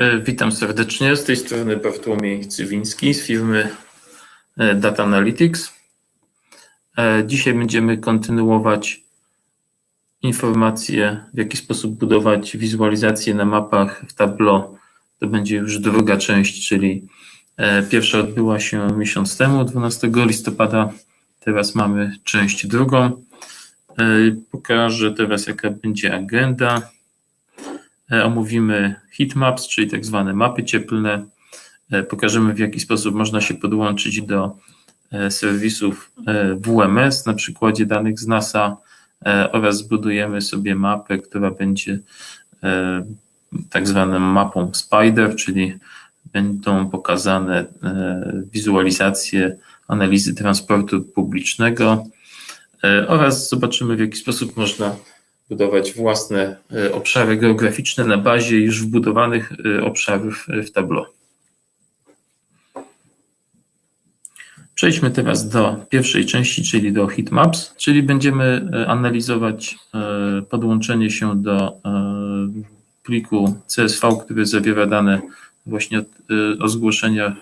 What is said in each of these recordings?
E, Witam serdecznie. Z tej strony Bartłomiej Cywiński z firmy e, Data Analytics. E, Dzisiaj będziemy kontynuować informacje, w jaki sposób budować wizualizacje na mapach w Tableau. To będzie już druga część, czyli pierwsza odbyła się miesiąc temu, 12 listopada. Teraz mamy część drugą. Pokażę teraz, jaka będzie agenda. Omówimy heatmaps, czyli tak zwane mapy cieplne. Pokażemy, w jaki sposób można się podłączyć do serwisów WMS na przykładzie danych z NASA oraz zbudujemy sobie mapę, która będzie tak zwaną mapą Spider, czyli będą pokazane wizualizacje analizy transportu publicznego oraz zobaczymy, w jaki sposób można budować własne obszary geograficzne na bazie już wbudowanych obszarów w Tableau. Przejdźmy teraz do pierwszej części, czyli do heatmaps, czyli będziemy analizować podłączenie się do pliku CSV, który zawiera dane właśnie o zgłoszeniach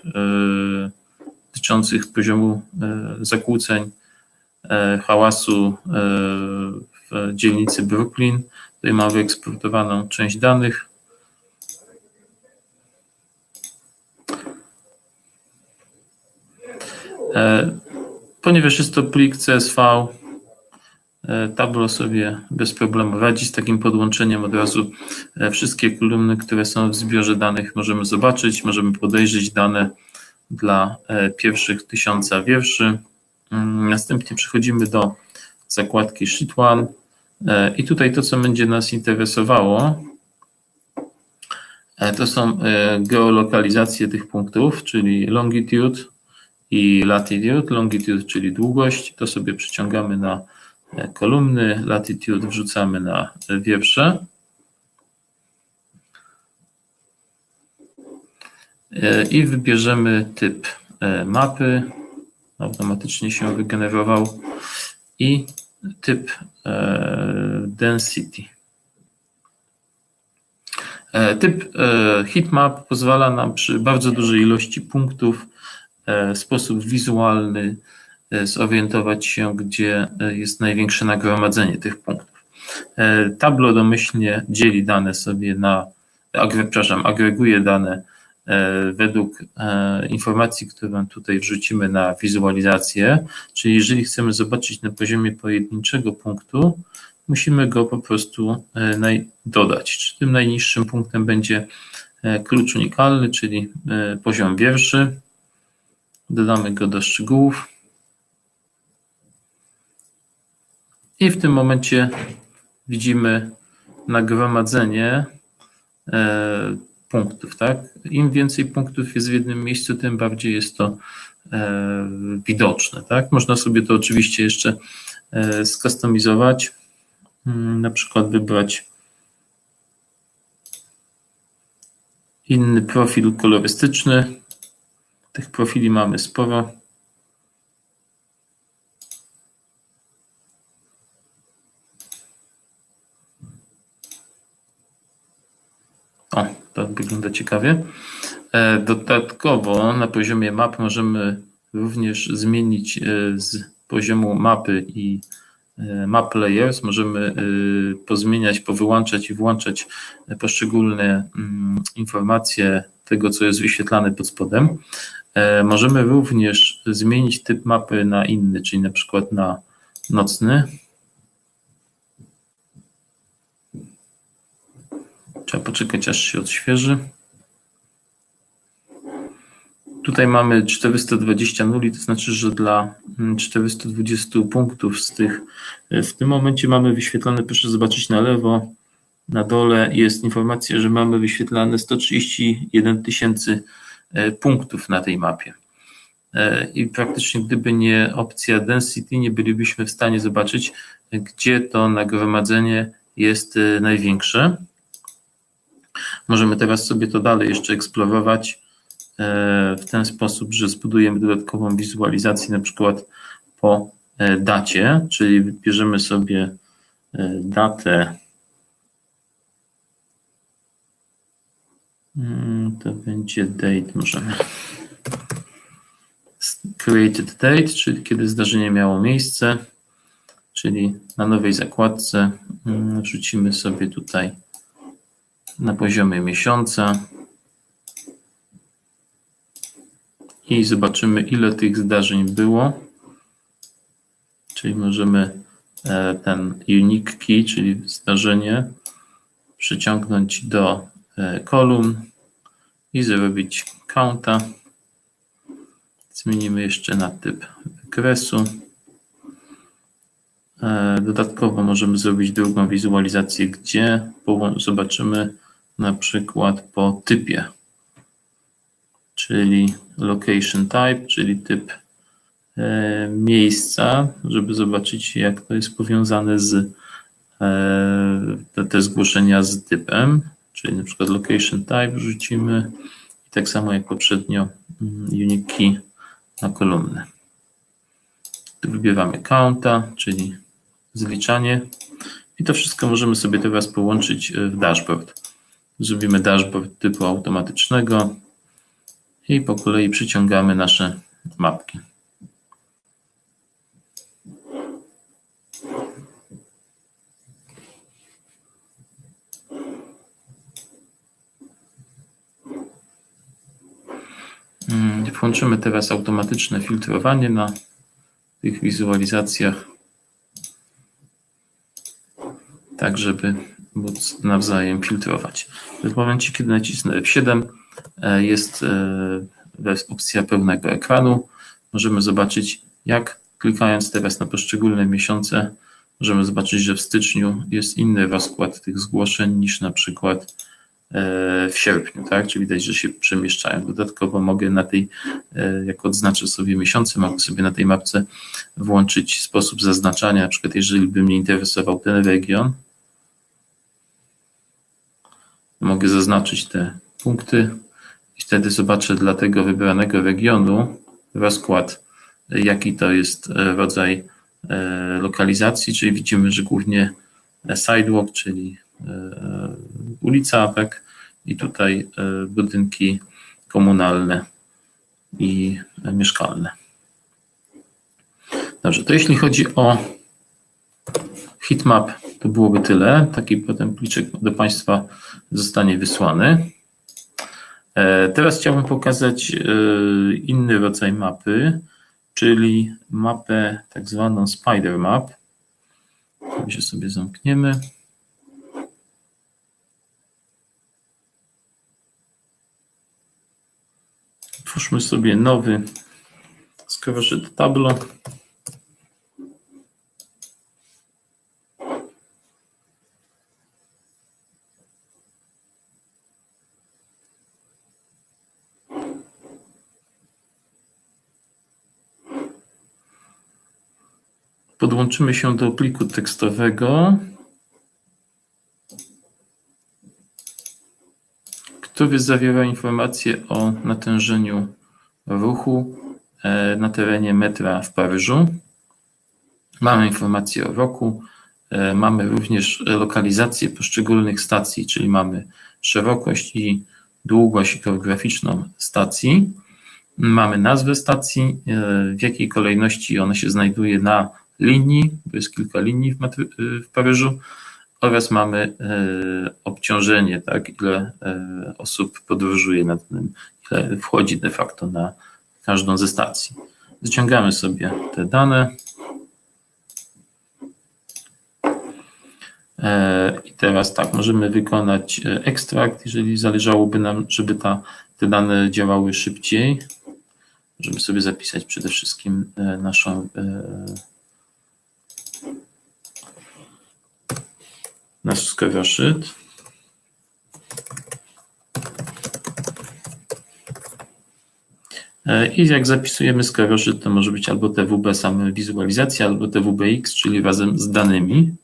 dotyczących poziomu zakłóceń, hałasu w dzielnicy Brooklyn. Tutaj mamy wyeksportowaną część danych. Ponieważ jest to plik CSV, Tableau sobie bez problemu radzi z takim podłączeniem od razu. Wszystkie kolumny, które są w zbiorze danych możemy zobaczyć, możemy podejrzeć dane dla pierwszych tysiąca wierszy. Następnie przechodzimy do zakładki Sheet 1 i tutaj to, co będzie nas interesowało, to są geolokalizacje tych punktów, czyli longitude i latitude. Longitude, czyli długość, to sobie przyciągamy na kolumny, latitude wrzucamy na wiersze. I wybierzemy typ mapy, automatycznie się wygenerował i typ density. Typ heatmap pozwala nam przy bardzo dużej ilości punktów w sposób wizualny zorientować się, gdzie jest największe nagromadzenie tych punktów. Tableau domyślnie dzieli dane sobie na, przepraszam, agreguje dane według informacji, którą tutaj wrzucimy na wizualizację, czyli jeżeli chcemy zobaczyć na poziomie pojedynczego punktu, musimy go po prostu dodać. Czy tym najniższym punktem będzie klucz unikalny, czyli poziom wierszy. Dodamy go do szczegółów. I w tym momencie widzimy nagromadzenie punktów, tak? Im więcej punktów jest w jednym miejscu, tym bardziej jest to widoczne, tak? Można sobie to oczywiście jeszcze skustomizować, na przykład wybrać inny profil kolorystyczny. Tych profili mamy sporo. O, to wygląda ciekawie. Dodatkowo na poziomie map możemy również zmienić z poziomu mapy i map layers, możemy pozmieniać, powyłączać i włączać poszczególne informacje tego, co jest wyświetlane pod spodem. Możemy również zmienić typ mapy na inny, czyli na przykład na nocny. Trzeba poczekać, aż się odświeży. Tutaj mamy 420 nuli, to znaczy, że dla 420 punktów z tych, w tym momencie mamy wyświetlone, proszę zobaczyć na lewo, na dole jest informacja, że mamy wyświetlane 131 tysięcy punktów na tej mapie. I praktycznie gdyby nie opcja density, nie bylibyśmy w stanie zobaczyć, gdzie to nagromadzenie jest największe. Możemy teraz sobie to dalej jeszcze eksplorować w ten sposób, że zbudujemy dodatkową wizualizację, na przykład po dacie, czyli wybierzemy sobie datę Mm, To będzie date, możemy. Created date, czyli kiedy zdarzenie miało miejsce, czyli na nowej zakładce mm, wrzucimy sobie tutaj na poziomie miesiąca i zobaczymy, ile tych zdarzeń było. Czyli możemy e, ten unique key, czyli zdarzenie, przyciągnąć do e, kolumn i zrobić counta. Zmienimy jeszcze na typ wykresu. E, Dodatkowo możemy zrobić drugą wizualizację, gdzie zobaczymy na przykład po typie, czyli location type, czyli typ e, miejsca, żeby zobaczyć, jak to jest powiązane z e, te, te zgłoszenia z typem, czyli na przykład location type wrzucimy i tak samo jak poprzednio mm, unique key na kolumnę. Tu wybieramy counta, czyli zliczanie i to wszystko możemy sobie teraz połączyć e, w dashboard. Zrobimy dashboard typu automatycznego i po kolei przyciągamy nasze mapki. Mm, Włączymy teraz automatyczne filtrowanie na tych wizualizacjach, tak żeby móc nawzajem filtrować. W momencie, kiedy nacisnę F7, e, jest e, opcja pełnego ekranu. Możemy zobaczyć, jak klikając teraz na poszczególne miesiące, możemy zobaczyć, że w styczniu jest inny rozkład tych zgłoszeń niż na przykład e, w sierpniu, tak? Czyli widać, że się przemieszczają. Dodatkowo mogę na tej, jak odznaczę sobie miesiące, mogę sobie na tej mapce włączyć sposób zaznaczania, na przykład jeżeli by mnie interesował ten region, mogę zaznaczyć te punkty i wtedy zobaczę dla tego wybranego regionu rozkład, jaki to jest e, rodzaj e, lokalizacji, czyli widzimy, że głównie sidewalk, czyli e, ulica, tak, i tutaj budynki komunalne i mieszkalne. Dobrze, to jeśli chodzi o heatmap, to byłoby tyle. Taki potem pliczek do Państwa zostanie wysłany. E, Teraz chciałbym pokazać e, inny rodzaj mapy, czyli mapę tak zwaną Spider Map. My się sobie zamkniemy. Twórzmy sobie nowy skowarzysty tablo. Podłączymy się do pliku tekstowego, który zawiera informacje o natężeniu ruchu e, na terenie metra w Paryżu. Mamy informacje o roku, e, mamy również lokalizację poszczególnych stacji, czyli mamy szerokość i długość geograficzną stacji. Mamy nazwę stacji, e, w jakiej kolejności ona się znajduje na linii, bo jest kilka linii w, w Paryżu, oraz mamy e, obciążenie, tak, ile e, osób podróżuje na tym, ile wchodzi de facto na każdą ze stacji. Wyciągamy sobie te dane. E, I teraz tak, możemy wykonać ekstrakt, jeżeli zależałoby nam, żeby ta, te dane działały szybciej. Możemy sobie zapisać przede wszystkim naszą nasz skowroszyt. E, I jak zapisujemy skowroszyt, to może być albo TWB same wizualizacja, albo TWBX, czyli razem z danymi.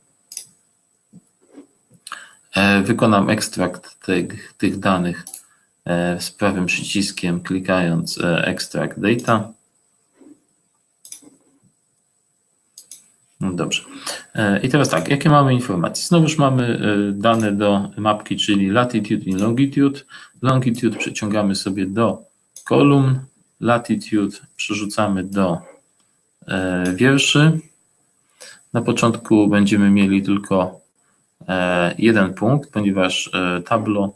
E, Wykonam ekstrakt tych, tych danych e, z prawym przyciskiem, klikając Extract Data. Dobrze. E, I teraz tak, jakie mamy informacje? Znowuż mamy e, dane do mapki, czyli latitude i longitude. Longitude przeciągamy sobie do kolumn, latitude przerzucamy do e, wierszy. Na początku będziemy mieli tylko jeden punkt, ponieważ tablo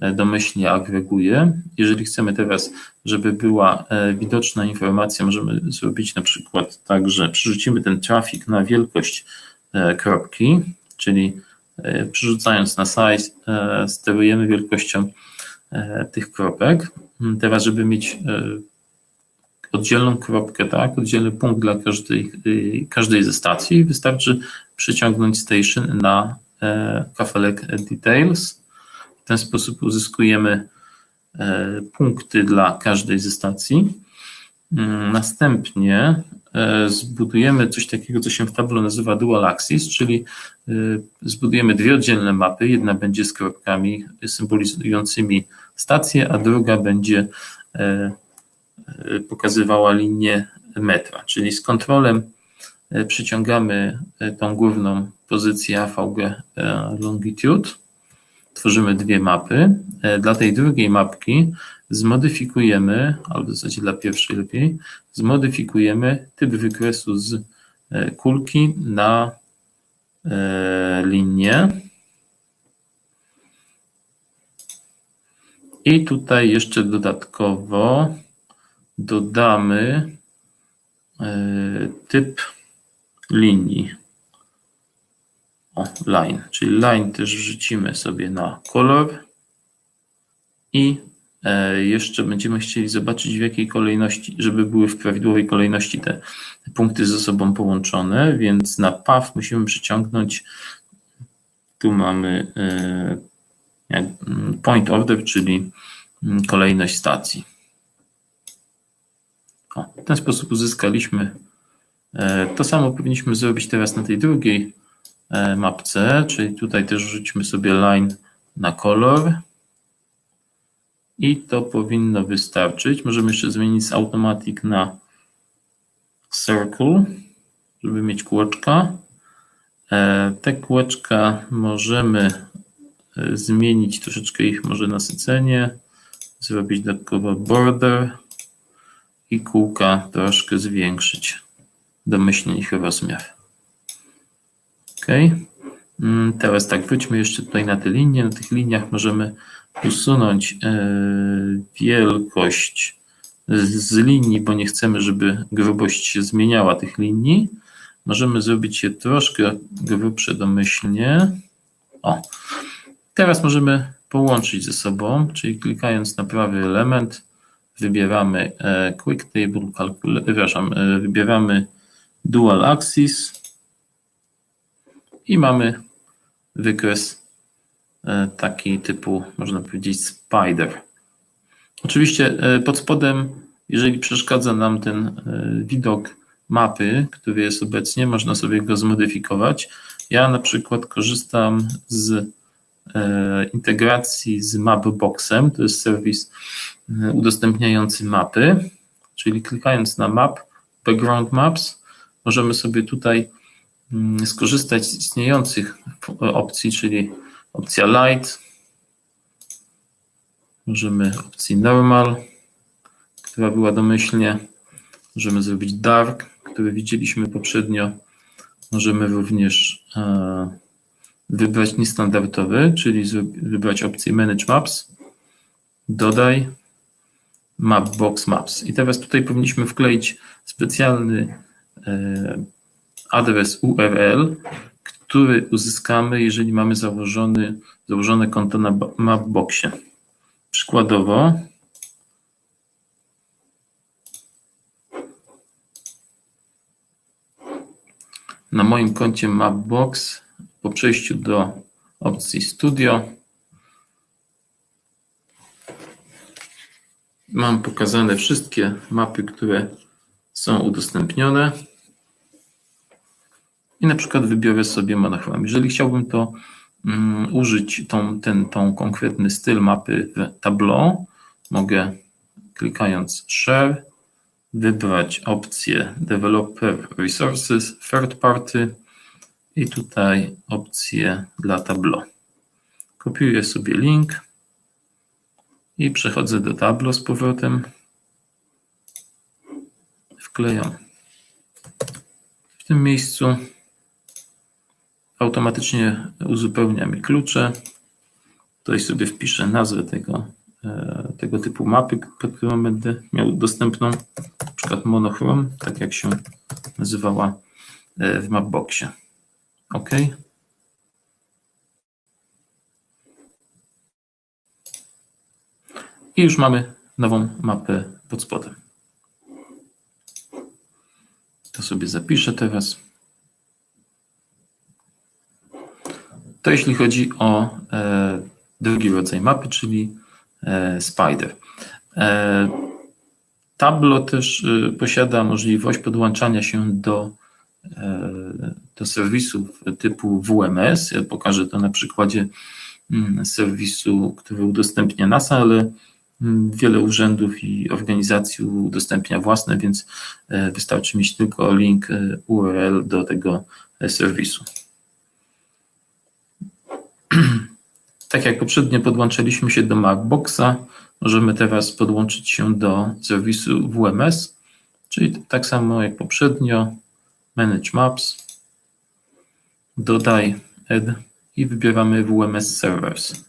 domyślnie agreguje. Jeżeli chcemy teraz, żeby była e, widoczna informacja, możemy zrobić na przykład tak, że przerzucimy ten trafik na wielkość e, kropki, czyli e, przerzucając na size, e, sterujemy wielkością e, tych kropek. Mm, Teraz, żeby mieć e, oddzielną kropkę, tak, oddzielny punkt dla każdej, każdej ze stacji, wystarczy przyciągnąć station na e, kafelek details. W ten sposób uzyskujemy e, punkty dla każdej ze stacji. Mm, Następnie e, zbudujemy coś takiego, co się w tablo nazywa dual axis, czyli y, zbudujemy dwie oddzielne mapy. Jedna będzie z kropkami symbolizującymi stację, a druga będzie e, e, pokazywała linię metra, czyli z kontrolem e, przyciągamy e, tą główną pozycję AVG e, longitude, tworzymy dwie mapy. E, Dla tej drugiej mapki zmodyfikujemy, albo w zasadzie dla pierwszej lepiej, zmodyfikujemy typ wykresu z e, kulki na e, linię. I tutaj jeszcze dodatkowo dodamy typ linii. O, line, czyli line też wrzucimy sobie na kolor i e, jeszcze będziemy chcieli zobaczyć w jakiej kolejności, żeby były w prawidłowej kolejności te punkty ze sobą połączone, więc na path musimy przyciągnąć, tu mamy e, mm, point order, czyli mm, kolejność stacji. O, w ten sposób uzyskaliśmy. e, To samo powinniśmy zrobić teraz na tej drugiej mapce, czyli tutaj też wrzućmy sobie line na kolor. I to powinno wystarczyć. Możemy jeszcze zmienić z automatic na circle, żeby mieć kółeczka. E, Te kółeczka możemy e, zmienić troszeczkę ich może nasycenie, zrobić dodatkowo border i kółka troszkę zwiększyć domyślnie ich rozmiar. Ok. Mm, Teraz tak, wróćmy jeszcze tutaj na te linie. Na tych liniach możemy usunąć e, wielkość z, linii, bo nie chcemy, żeby grubość się zmieniała tych linii. Możemy zrobić je troszkę grubsze domyślnie. O, teraz możemy połączyć ze sobą, czyli klikając na prawy element, wybieramy e, Quick Table przepraszam, e, wybieramy Dual Axis i mamy wykres e, taki typu, można powiedzieć, spider. Oczywiście e, pod spodem, jeżeli przeszkadza nam ten e, widok mapy, który jest obecnie, można sobie go zmodyfikować. Ja na przykład korzystam z integracji z Mapboxem, to jest serwis udostępniający mapy, czyli klikając na map, background maps, możemy sobie tutaj skorzystać z istniejących opcji, czyli opcja light, możemy opcji normal, która była domyślnie, możemy zrobić dark, który widzieliśmy poprzednio, możemy również e, wybrać niestandardowy, czyli wybrać opcję Manage Maps, dodaj Mapbox Maps. I teraz tutaj powinniśmy wkleić specjalny e, adres URL, który uzyskamy, jeżeli mamy założony, założone konto na Mapboxie. Przykładowo na moim koncie Mapbox po przejściu do opcji Studio mam pokazane wszystkie mapy, które są udostępnione i na przykład wybiorę sobie monochrom. Jeżeli chciałbym to mm, użyć tą, ten, tą konkretny styl mapy w Tableau, mogę klikając Share wybrać opcję Developer Resources, Third Party i tutaj opcję dla Tableau. Kopiuję sobie link i przechodzę do Tableau z powrotem. Wklejam w tym miejscu. Automatycznie uzupełnia mi klucze. Tutaj sobie wpiszę nazwę tego, e, tego typu mapy, którą będę miał dostępną, na przykład Monochrome, tak jak się nazywała e, w Mapboxie. OK. I już mamy nową mapę pod spodem. To sobie zapiszę teraz. To jeśli chodzi o e, drugi rodzaj mapy, czyli e, Spider. E, Tableau też posiada możliwość podłączania się do, do serwisów typu WMS. Ja pokażę to na przykładzie mm, serwisu, który udostępnia NASA, ale mm, wiele urzędów i organizacji udostępnia własne, więc wystarczy mieć tylko link URL do tego serwisu. Tak jak poprzednio podłączyliśmy się do Mapboxa, możemy teraz podłączyć się do serwisu WMS, czyli tak samo jak poprzednio, Manage Maps, dodaj, add i wybieramy WMS Servers.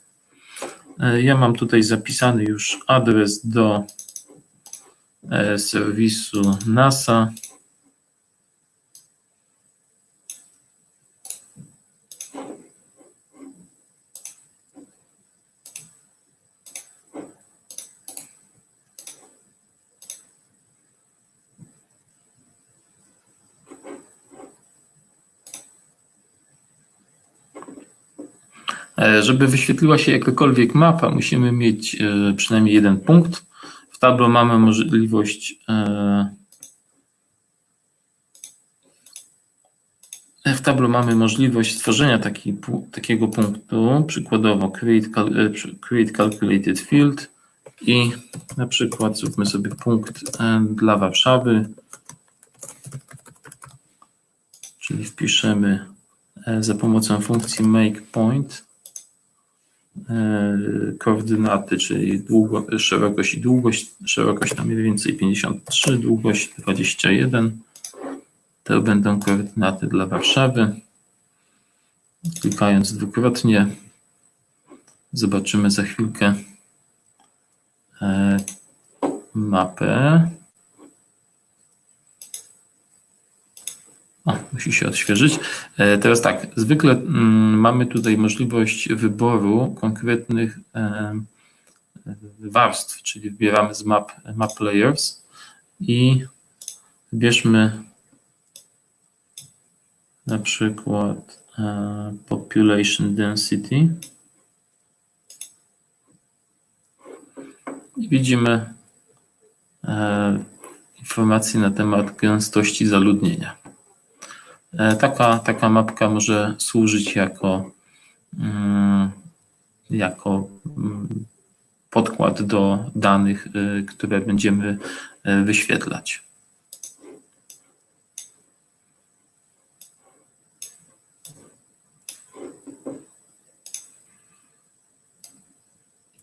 Ja mam tutaj zapisany już adres do e, serwisu NASA. Żeby wyświetliła się jakakolwiek mapa, musimy mieć e, przynajmniej jeden punkt. W Tableau mamy możliwość e, w Tableau mamy możliwość stworzenia taki, takiego punktu, przykładowo create, create calculated field i na przykład zróbmy sobie punkt dla Warszawy, czyli wpiszemy za pomocą funkcji make point E, koordynaty, czyli długo, szerokość i długość. Szerokość tam mniej więcej 53, długość 21. To będą koordynaty dla Warszawy. Klikając dwukrotnie, zobaczymy za chwilkę e, mapę. O, musi się odświeżyć. E, teraz tak, zwykle mm, mamy tutaj możliwość wyboru konkretnych e, warstw, czyli wybieramy z map, map layers i wybierzmy na przykład e, population density i widzimy informacje na temat gęstości zaludnienia. E, taka, taka mapka może służyć jako, mm, jako mm, podkład do danych, y, które będziemy y, wyświetlać.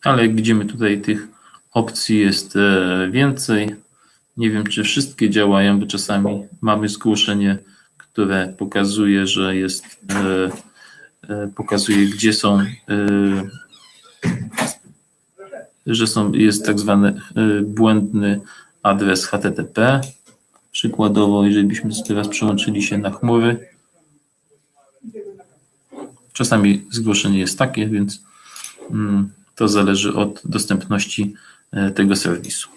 Ale jak widzimy tutaj tych opcji jest e, więcej. Nie wiem, czy wszystkie działają, bo czasami mamy zgłoszenie które pokazuje, że jest, e, e, pokazuje, gdzie są, e, że są, jest tak zwany błędny adres HTTP. Przykładowo, jeżeli byśmy teraz przełączyli się na chmury, czasami zgłoszenie jest takie, więc mm, to zależy od dostępności tego serwisu.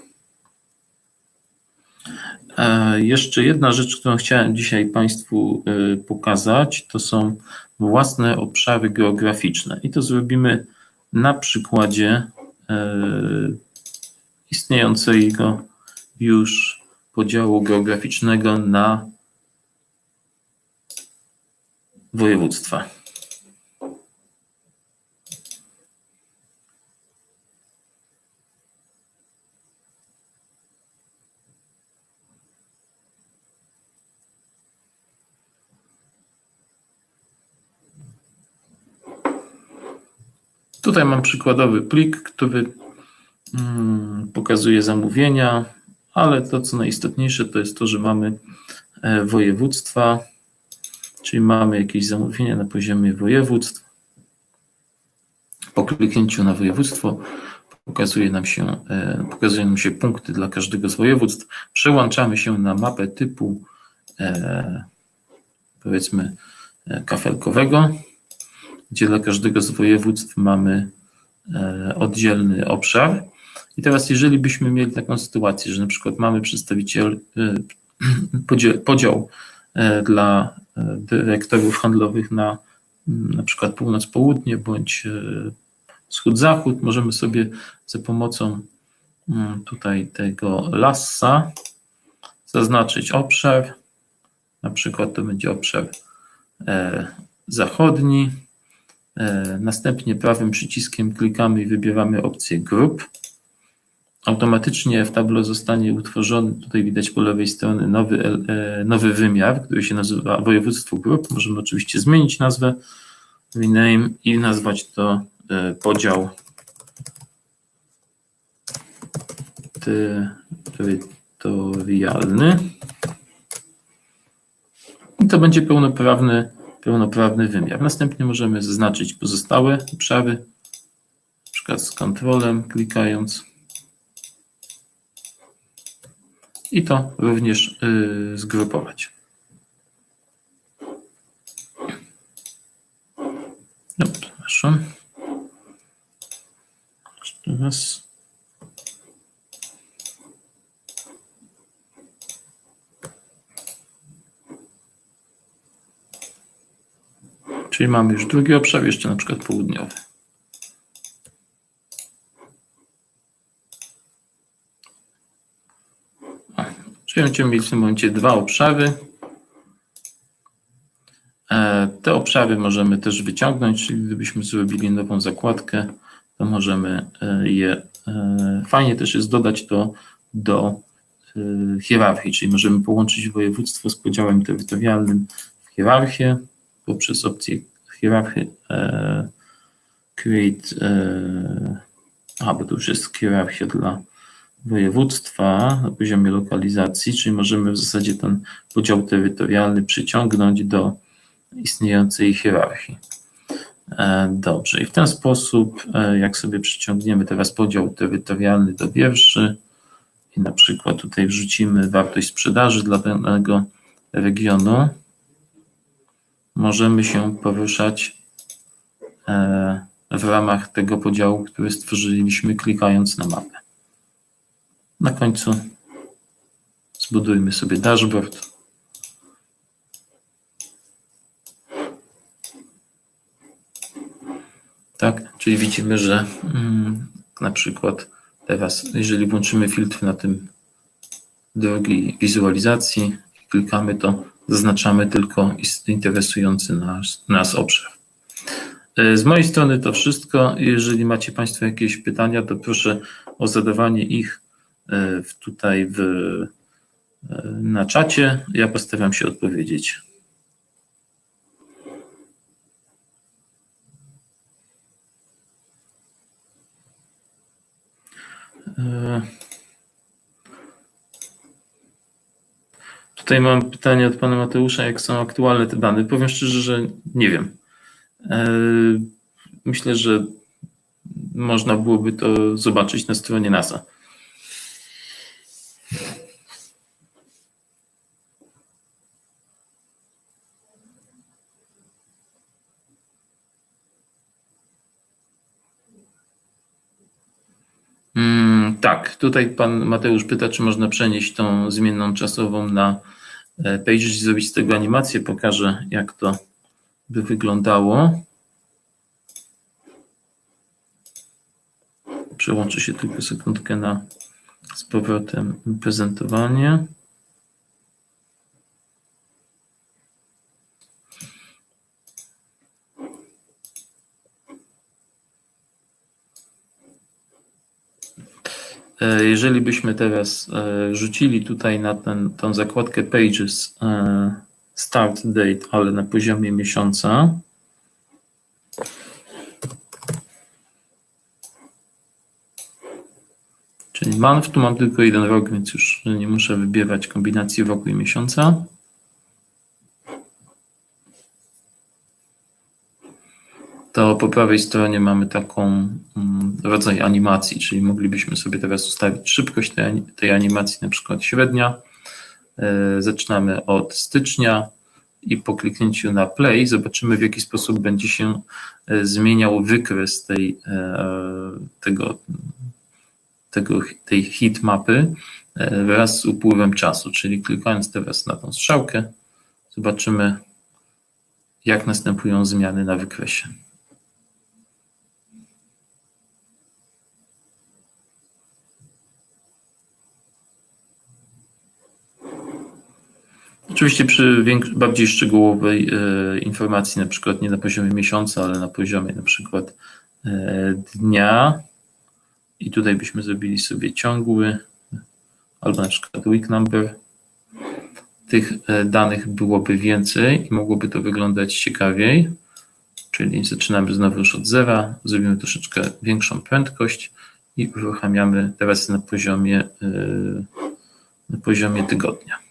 E, jeszcze jedna rzecz, którą chciałem dzisiaj Państwu e, pokazać, to są własne obszary geograficzne. I to zrobimy na przykładzie e, istniejącego już podziału geograficznego na województwa. Tutaj mam przykładowy plik, który mm, pokazuje zamówienia, ale to co najistotniejsze to jest to, że mamy e, województwa, czyli mamy jakieś zamówienia na poziomie województw. Po kliknięciu na województwo pokazuje nam się, e, pokazują nam się punkty dla każdego z województw. Przełączamy się na mapę typu e, powiedzmy kafelkowego, gdzie dla każdego z województw mamy e, oddzielny obszar. I teraz, jeżeli byśmy mieli taką sytuację, że na przykład mamy przedstawiciel, e, podział, e, dla dyrektorów handlowych na m, na przykład północ-południe bądź wschód-zachód, możemy sobie za pomocą mm, tutaj tego lassa zaznaczyć obszar, na przykład to będzie obszar zachodni. E, następnie prawym przyciskiem klikamy i wybieramy opcję grup. Automatycznie w Tableau zostanie utworzony, tutaj widać po lewej stronie nowy, e, nowy wymiar, który się nazywa województwo grup. Możemy oczywiście zmienić nazwę, rename i nazwać to e, podział terytorialny. I to będzie pełnoprawny, pełnoprawny wymiar. Następnie możemy zaznaczyć pozostałe obszary, na przykład z kontrolem klikając. I to również y, zgrupować. No, przepraszam. Jeszcze raz. Czyli mamy już drugi obszar, jeszcze na przykład południowy. O, Czyli będziemy mieli w tym momencie dwa obszary. E, Te obszary możemy też wyciągnąć, czyli gdybyśmy zrobili nową zakładkę, to możemy e, je. e, Fajnie też jest dodać to do hierarchii, czyli możemy połączyć województwo z podziałem terytorialnym w hierarchię poprzez opcję hierarchii e, create, e, a bo to już jest hierarchia dla województwa na poziomie lokalizacji, czyli możemy w zasadzie ten podział terytorialny przyciągnąć do istniejącej hierarchii. E, Dobrze, i w ten sposób, jak sobie przyciągniemy teraz podział terytorialny do wierszy i na przykład tutaj wrzucimy wartość sprzedaży dla danego regionu, możemy się poruszać e, w ramach tego podziału, który stworzyliśmy klikając na mapę. Na końcu zbudujmy sobie dashboard. Tak, czyli widzimy, że mm, na przykład teraz, jeżeli włączymy filtr na tym drogi wizualizacji klikamy, to zaznaczamy tylko interesujący nas, nas obszar. E, Z mojej strony to wszystko. Jeżeli macie Państwo jakieś pytania, to proszę o zadawanie ich e, tutaj w, e, na czacie. Ja postaram się odpowiedzieć. E, Tutaj mam pytanie od pana Mateusza, jak są aktualne te dane. Powiem szczerze, że nie wiem. E, Myślę, że można byłoby to zobaczyć na stronie NASA. Mm, tak, tutaj pan Mateusz pyta, czy można przenieść tą zmienną czasową na Pages i zrobić z tego animację. Pokażę, jak to by wyglądało. Przełączę się tylko sekundkę na z powrotem prezentowanie. E, jeżeli byśmy teraz e, rzucili tutaj na ten, tą zakładkę Pages e, Start Date, ale na poziomie miesiąca, czyli month, tu mam tylko jeden rok, więc już nie muszę wybierać kombinacji roku i miesiąca. Po prawej stronie mamy taką mm, rodzaj animacji, czyli moglibyśmy sobie teraz ustawić szybkość tej, ani- tej animacji, na przykład średnia. E, Zaczynamy od stycznia i po kliknięciu na play zobaczymy w jaki sposób będzie się e, zmieniał wykres tej, e, tego, tego, tej hit mapy wraz z upływem czasu, czyli klikając teraz na tą strzałkę zobaczymy jak następują zmiany na wykresie. Oczywiście przy bardziej szczegółowej e, informacji, na przykład nie na poziomie miesiąca, ale na poziomie na przykład e, dnia i tutaj byśmy zrobili sobie ciągły albo na przykład week number. Tych e, danych byłoby więcej i mogłoby to wyglądać ciekawiej. Czyli zaczynamy znowu już od zera, zrobimy troszeczkę większą prędkość i uruchamiamy teraz na poziomie, na poziomie tygodnia.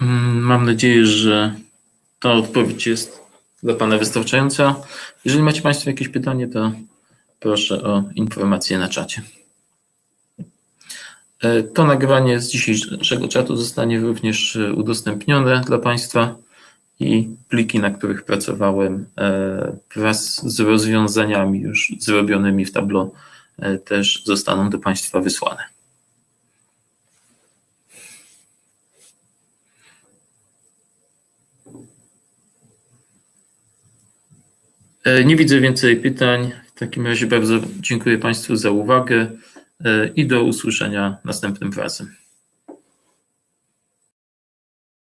Mm, Mam nadzieję, że ta odpowiedź jest dla Pana wystarczająca. Jeżeli macie Państwo jakieś pytanie, to proszę o informację na czacie. E, To nagranie z dzisiejszego czatu zostanie również e, udostępnione dla Państwa i pliki, na których pracowałem e, wraz z rozwiązaniami już zrobionymi w Tableau też zostaną do Państwa wysłane. Nie widzę więcej pytań. W takim razie bardzo dziękuję Państwu za uwagę e, i do usłyszenia następnym razem.